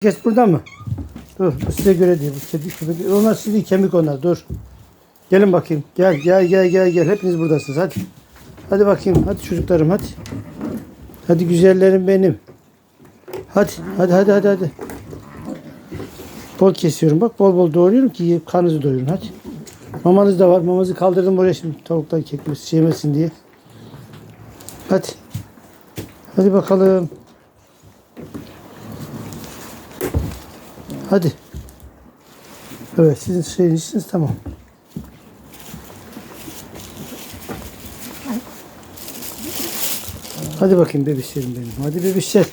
Kes burada mı? Dur bu size göre değil. Bu kedi köpek. Onlar sizin kemik onlar. Dur. Gelin bakayım. Gel gel gel gel gel. Hepiniz buradasınız. Hadi. Hadi bakayım. Hadi çocuklarım hadi. Hadi güzellerim benim. Hadi hadi hadi hadi hadi. Bol kesiyorum bak. Bol bol doğruyorum ki yiyip karnınızı doyurun. Hadi. Mamanız da var. Mamanızı kaldırdım oraya şimdi tavuktan kekmesi yemesin diye. Hadi. Hadi bakalım. Hadi. Evet sizin şeyinizsiniz tamam. Hadi bakayım bebişlerim benim. Hadi bebişler.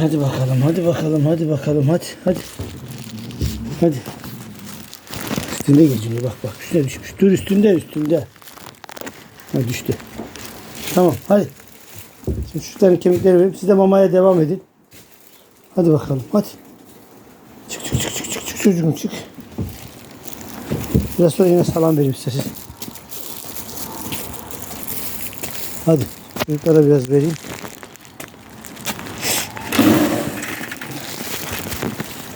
Hadi bakalım, hadi bakalım, hadi bakalım, hadi, hadi. Hadi. Üstünde geçiyor bak bak üstüne düşmüş. Dur üstünde üstünde. Ha düştü. Tamam hadi. Şimdi tane kemikleri vereyim. Siz de mamaya devam edin. Hadi bakalım hadi. Çık çık çık çık çık çık çocuğum çık. Biraz sonra yine salam vereyim size. siz. Hadi. Çocuklara biraz vereyim.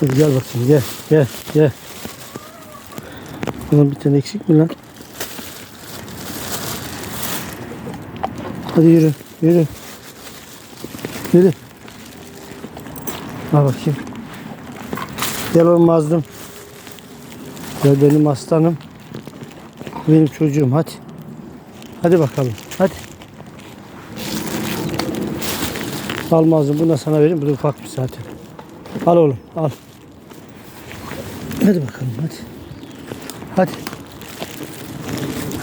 Hadi gel bakayım gel gel gel. Bunun bir tane eksik mi lan? Hadi yürü yürü. Yürü. Al bakayım. Gel oğlum mazlum. Gel benim aslanım. Benim çocuğum hadi. Hadi bakalım hadi. Al bunu da sana vereyim. Bu da ufak bir zaten. Al oğlum al. Hadi bakalım hadi. Hadi.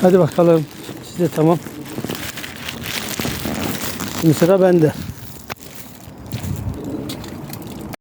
Hadi bakalım. Siz de tamam. Şimdi sıra bende.